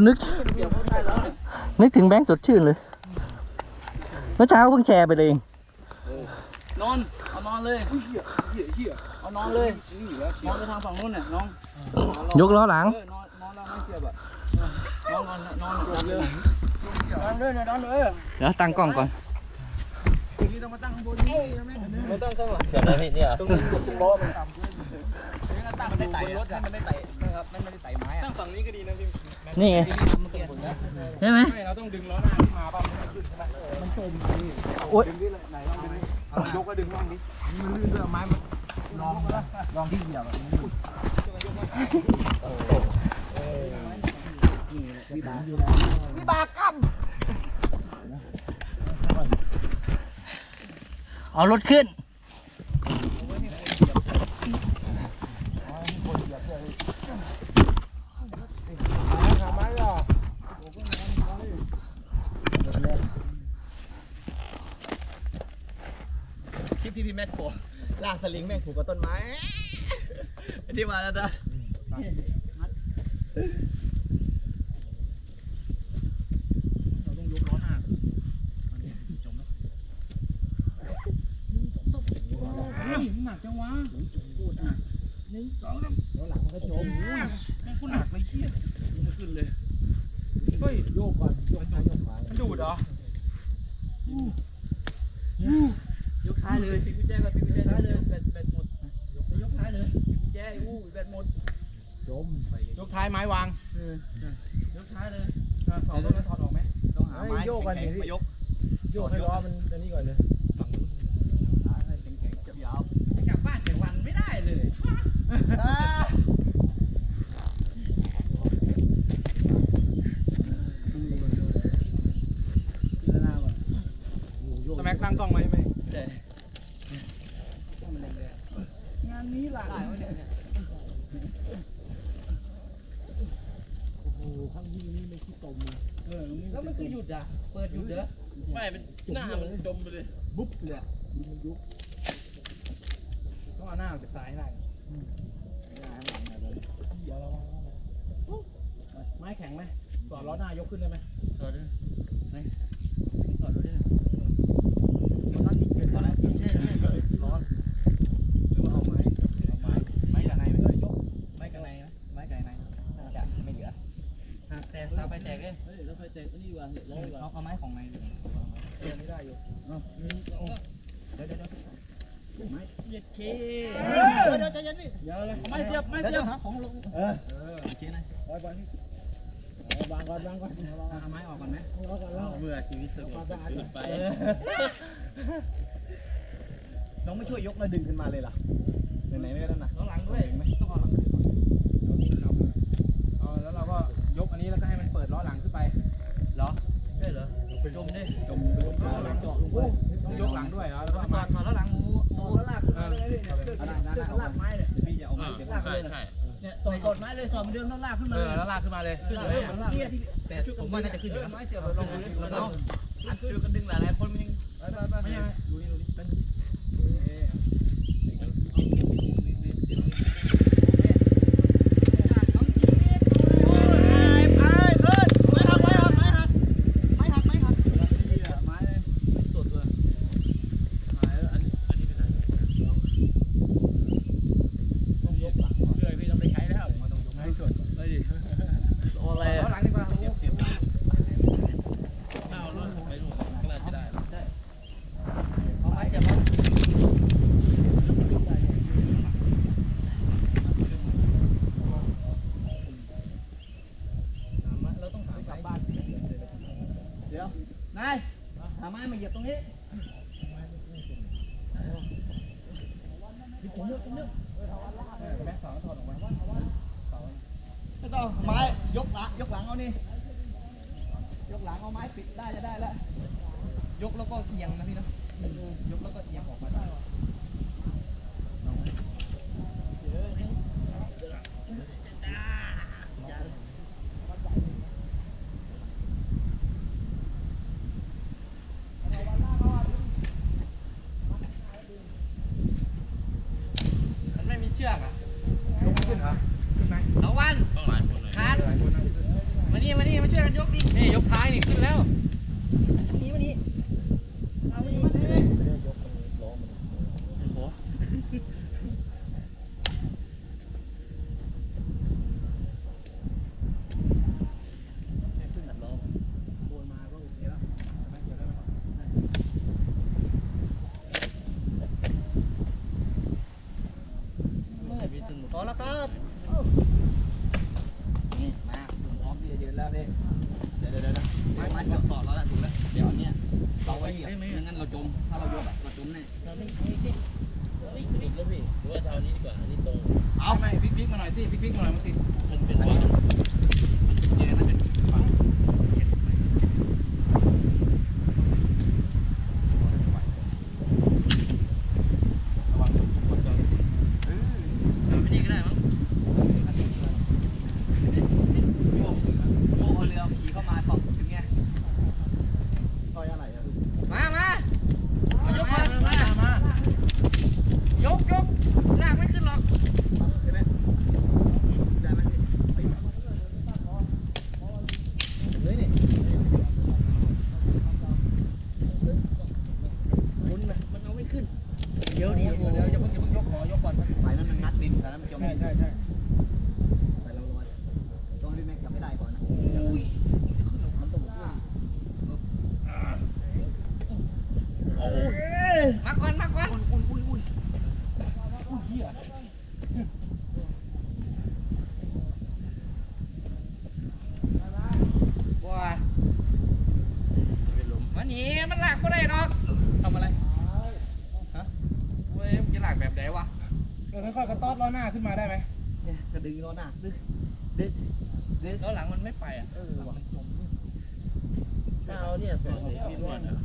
กูนึก นึกถึงแบงค์สดชื่นเลย เมื่อเช้าเพิ่งแชร์ไปเลยเอง นอน เอานอนเลยเอานอนเลย นอนไปทางฝั่งนู้นเนี่ยน้องยกล้อหลังเออนอนนอนแล้วไม่เสียบอะนอนนอนนอนนอนเลยนอนเลยนอนเลยเดี๋ยวตั้งกล้องก่อนนี่ต้องมาตั้งข้างบนนี่นะแม่ไม่ต้องข้างหลังเดี๋ยวพี่เนี่ยตรงนี้ตรงล้อมันต่ำขึ้นนี่ก็ ตั้งมันได้ไต่รถให้มันได้ไต่นะครับไม่ได้ไต่ไม้ตั้งฝั่งนี้ก็ดีนะพี่นี่ไงทำเมื่อกี้ใช่ไหมไม่เราต้องดึงล้อหน้าขึ้นมาป่ะมันไม่ขึ้นใช่ไหมมันจมนี่โอ๊ยดึงดิไหนลองดึงดิเอายกก็ดึงลองดินี่มันลื่นด้วยเอาไม้มันลองลองที่เหยียบแบบนี้วิบากกรรมเอารถขึ้น ทำไมล่ะ คลิป ที่พี่แม็กโผล่ลากสลิงแม่งผูกกับต้นไม้ที่มาแล้วนะเราต้องยกล้อหน้าหนักจังวะหนึ่งสองสามล้อหลังมันก็จมแม่งกูหนักเลยเชี่ยมันขึ้นเลยเฮ้ยโยกก่อนโยกซ้ายโยกขวามันดูดเหรอ ท้ายไม้วางยกท้ายเลยสองต้นนั้นถอดออกไหมต้องหาไม้โยกก่อนแข็งดิๆมายกโยกให้ล้อมันอันนี้ก่อนเลยขาให้แข็งๆจับยาวกลับบ้านแต่วันไม่ได้เลยสมัครตั้งกล้องไหมไหม งานนี้หลากหลายวะเนี่ย โอ้โหข้างที่นี่ไม่ขี้ตมอะ เออแล้วมันคือหยุดอะ เปิดหยุดเด้อไม่เป็นหน้ามันจมไปเลยบุ๊บเลยมันยุบต้องเอาหน้าไปซ้ายหน่อยไม้แข็งไหมต่อล้อหน้ายกขึ้นได้ไหมต่อด้วยไหนต่อด้วยด้วยมันต้องยิงเปลี่ยนก่อนนะใช่ใช่ร้อนหรือว่าเอาไม้เอาไม้ไม้กับในไม่ต้องยกไม้กับในนะไม้กับในน่าจะไม่เหลือแต่ตาไปแตกเลย เฮ้ยแล้วค่อยเตะนี่วางร้อยก่อนเอาเอาไม้ของนดีกว่าเดินไม่ได้อยู่เดี๋ยวเดี๋ยวเดี๋ยวเย็ดเคเดี๋ยวเดี๋ยวใจเย็นพี่เดี๋ยวเลยไม่เสียบไม่เสียบหาของลงเออเออโอเคนะวางก่อนวางก่อนวางก่อนเอาไม้ออกก่อนไหมวางก่อนวางก่อนเมื่อชีวิตสงบสุดไปน้องไม่ช่วยยกแล้วดึงขึ้นมาเลยล่ะไหนๆไม่ได้นะล้อหลังด้วยไหมต้องเอาหลังขึ้นก่อนเอแล้วเราก็ยกอันนี้แล้วก็ให้มันเปิดล้อหลังขึ้นไป อใช่เหรอไปจมดิจมไปจมล้อหลังเจาะลงไปต้องยกหลังด้วยเหรอแล้วก็สอดสอดแล้วหลังงูงูแล้วลากขึ้นมาเลยเนี่ยเอาได้ได้เชือกลากไม้เนี่ยพี่จะเอาไม้เสียบลากใช่เลยใช่เนี่ยสอดกดไม้เลยสอดมันเดินแล้วลากขึ้นเอมาอแล้วลากขึ้นมาเลยขึ้นเลยเหมือนเตี้ยที่แต่ผมว่าน่าจะขึ้นอยู่นะไม้เสียบลงเลยแล้วเอาอัดคือกันดึงหลายๆคนมันยังไม่ยังดูนี่ดูนี่ เพื่อพี่ต้องได้ใช้แล้วมาตรงๆให้สุด โอ้อะไร ล้อหลังดีกว่า เอารถไปนู่นก็น่าจะได้ เอาไม้จับไว้เราต้องหาไม้บ้านเดี๋ยวนายหาไม้มาเหยียบตรงนี้ผมเลือกผมเลือกแม่สองถอดออกมาไม่ต้องไม้ยกหลังยกหลังเอานี่ยกหลังเอาไม้ปิดได้จะได้แล้วยกแล้วก็เอียงนะพี่นะยกแล้วก็เอียงออกมาได้ เชือกอะยกขึ้นเหรอขึ้นไหมเอาวันต้องหลายคนเลยคันมานี่มานี่มาช่วยกันยกดินี่ยกท้ายนี่ขึ้นแล้วมานี่มานี่ เอาไหมพลิกพลิกมาหน่อยสิพลิกพลิกมาหน่อยมันติดมันเป็นว่าเดี๋ยวนั่นเป็นฝั่งระวังเดี๋ยวทุกคนจะเออ ไม่ดีก็ได้มั้ง โยกโยกเอาเรือขี่เข้ามาตอบถึงไงซอยอะไรอะ มามา มายกมามามายกยกลากไม่ขึ้นหรอก ใช่ไหมได้ไหมพี่เฮ้ยนี่คุณมันเอาไม่ขึ้น เดี๋ยวเดี๋ยวเดี๋ยวอย่าเพิ่งอย่าเพิ่งยกขอยกก่อน ไฟนั้นมันงัดดินแต่นั้นมันจม ใช่ใช่ใช่ ไฟเราลอยต้องให้พี่แม็กจับไม่ได้ก่อนนะ อุ้ย มันต้องขึ้น มาก่อนมาก่อน อุ้ยอุ้ยอุ้ย ว้ามันหนี มันลากก็ได้หรอกทำอะไรเว้ยมันจะลากแบบไหนวะเออค่อยๆกระต๊อดล้อหน้าขึ้นมาได้ไหมเนี่ยกระดึงล้อหน้าดึงดึงดึงล้อหลังมันไม่ไปอะเออว่ะเอาเนี่ยสองปีนวดอะ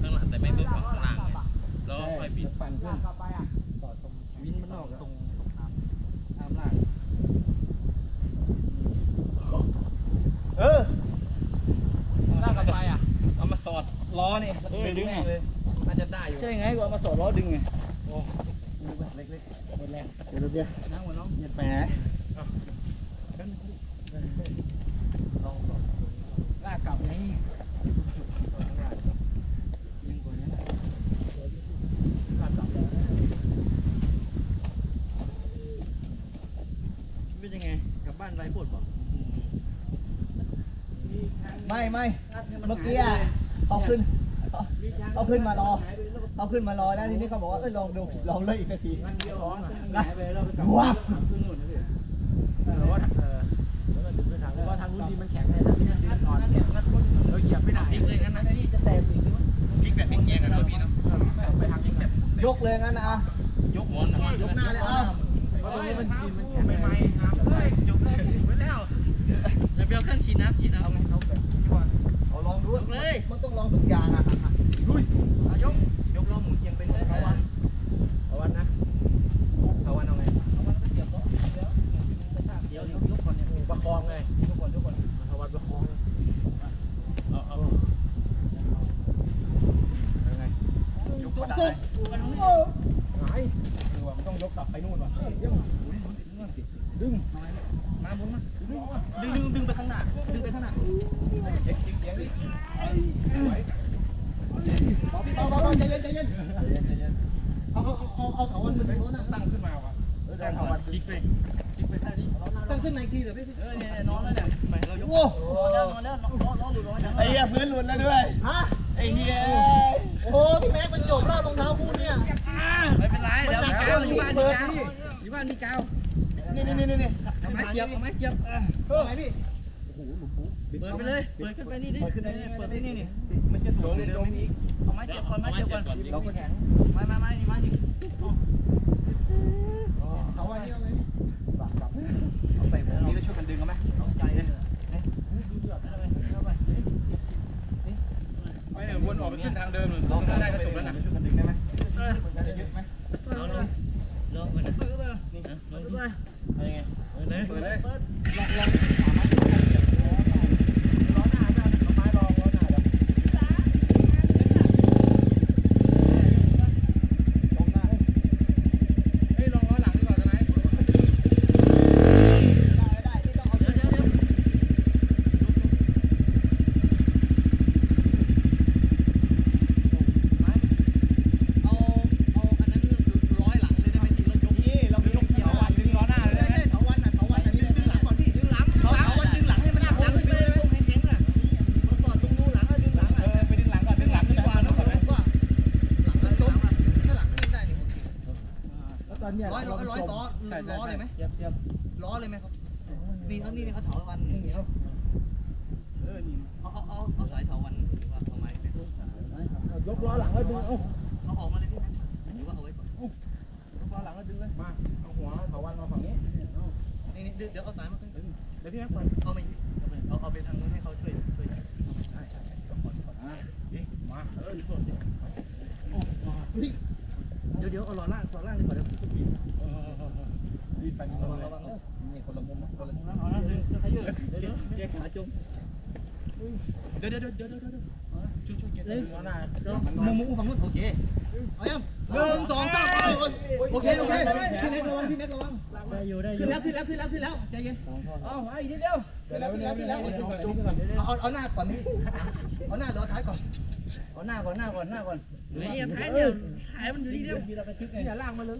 ข้างหลังแต่ไม่เป็นฝั่งข้างล่างไงแล้วค่อยบิดปั่นขึ้นวินมันออกตรงตรงทางทางล่าง เออ ลากกลับไปอะ เอามาสอดล้อ นี่ดึงเลยน่าจะได้อยู่ใช่ไงกูเอามาสอดล้อดึงไงเล็กๆหมดแรงเดี๋ยวเดี๋ยวนั่งหัวน้องอย่าแฝงลากกลับไงยิงกว่านี้นะลากกลับแล้วเป็นยังไงกลับบ้านไรปวดบ่ไม่ไม่เมื่อกี้อะเขาขึ้นเขา เขาขึ้นมารอเขาขึ้นมารอแล้วทีนี้เขาบอกว่าเออลองดูลองเลยอีกทีนั่นเดียวร้องนะว้าว่าทางนู้นดีมันแข็งเลยทางนี้มันนอนแข็งเราเหยียบไม่ได้พิกเลยงั้นนะนี่จะแตกอีกพลิกแบบพิกแยงกันด้วยพี่เนาะไปทางนี้แบบยกเลยงั้นนะอะยกหมอนยกหน้าเลยเอาเพราะตรงนี้มันดินมันแข็งไม่ไหมครับเลยยกเลยไว้แล้วจะไปเอาเครื่องฉีดน้ำฉีดน้ำเอาไงเอาแบบเอาลองดูมันต้องลองทุกอย่างอะ ลุยยกยกล้อหมุนเอียงเป็นเอาวันเอาวันนะเอาวันเอาไงเอาวันก็เสียบเนาะเดี๋ยวเดี๋ยวยกยกก่อนเนี่ยประคองไงยกก่อนยกก่อนเอาวันประคองเอาเอาเอาไงยกมาได้หายเออว่ะมันต้องยกกลับไปนู่นว่ะยังหมุนหมุนหมุนดึงมาหมุนมาดึงดึงดึงดึงไปข้างหน้าดึงไปข้างหน้าเสียงเสียงดิ เอาเอาเอาเอาเถาวันขึ้นไปโน้นนะตั้งขึ้นมาว่ะตั้งก่อนคลิกไปคลิกไปท่านี้ตั้งขึ้นมาอีกทีเดี๋ยวพี่เออเนี่ยนอนแล้วเนี่ยไปเรายกโอ้นอนแล้วนอนแล้วนอนนอนนอนหลุดนอนไอ้เหี้ยพื้นหลุดแล้วด้วยฮะไอ้เหี้ยโอ้พี่แม็กมันจบล้วรองเท้าคู่เนี่ยไม่เป็นไรเดี๋ยวมีกาวอยู่บ้านมีกาวอยู่บ้านมีกาวนี่นี่นี่นี่นี่เอาไม้เสียบเอาไม้เสียบเออไงพี่ เปิดไปเลย เปิดขึ้นไปนี่ดิเปิดขึ้นได้เปิดนี่นี่นี่มันจะถูกเดิมอีกเอาไม้เสียบก่อนไม้เสียบก่อนเราก็แข็ง ไม้ไม้ไม้นี่ไม้นี่ เอาไว้นี่เอาไว้นี่เอาใส่ผมนี้แล้วช่วยกันดึงเอาไหมเอาใจเลย ไม่เนี่ยวนออกไปขึ้นทางเดิมเลย ลอง ได้ก็จบแล้วนะ ช่วยกันดึงได้ไหมมันจะยึดไหม เอาเลยลองมันนี่ลองดูเอายังไงเออเลย เปิดเลย ลองลองหาไม้ ล้อหน้าจะเอาไม้รองล้อหน้าเดี๋ยว ลงหน้า เฮ้ยลองล้อหลังดีกว่าจะไหม ได้ได้ที่ต้องเอา เดี๋ยวเดี๋ยวเดี๋ยว ล้อเล ยไหมเทียบเทียบล้อเลยไหมครับนี่เอานี่นี่เอาเถาวันเหนียวเออนี่เอาเอาเอาเอาสายเถาวันหรือว่าเอาไม้เนี่ยยกล้อหลังแล้วดึงเอาเอาออกมาเลยพี่หรือว่าเอาไว้ก่อนยกล้อหลังแล้วดึงเลยมาเอาหัวถาวันมาฝั่งนี้นี่นี่เดี๋ยวเดี๋ยวเอาสายมาขึ้นเดี๋ยวพี่แม็กก่อนเอามาอีกเอาเอาไปทางนู้นให้เขาช่วยช่วยใช่ใช่ใช่ก่อนก่อนอะนี่มาเออสดดิเดี๋ยวเดี๋ยวเอาหล่อล่างสอดล่างดีกว่าเดี๋ยวผมปีนรีบไประวังระวังนี่ เอาละดึงจะขยืดเดี๋ยวเดี๋ยว แยกขาจมเดี๋ยวเดี๋ยวเดี๋ยวเดี๋ยวเดี๋ยวช่วยช่วยเก็บ เอ้ยเอาหน้าเดี๋ยว มุมมุมฝั่งนู้นโอเคเอายัง หนึ่งสองสามไปโอเคโอเคพี่แม็กระวังพี่แม็กระวังได้อยู่ได้อขึ้ยู่นแล้วขึ้นแล้วขึ้นแล้วขึ้นแล้วใจเย็นเอาไอ้ทีเดียวขึ้นแล้วขึ้นแล้วขึ้นแล้วจุ๊บก่อนเอาเอาเอาหน้าก่อนพี่เอาหน้าเดี๋ยวเอาท้ายก่อนเอาหน้าก่อนหน้าก่อนหน้าก่อนเฮ้ยท้ายเดียวท้ายมันอยู่นี่เดียวทีละกระชึกไงอย่าล่างมาเลย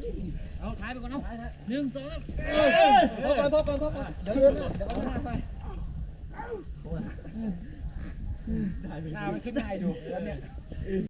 เอาท้ายไปก่อนเนาะหนึ่งสองสามพอก่อนพอก่อนพอก่อนเดี๋ยวเดี๋ยวเดี๋ยวเอาหน้าไปหน้ามันขึ้นได้อยู่แล้วเนี่ย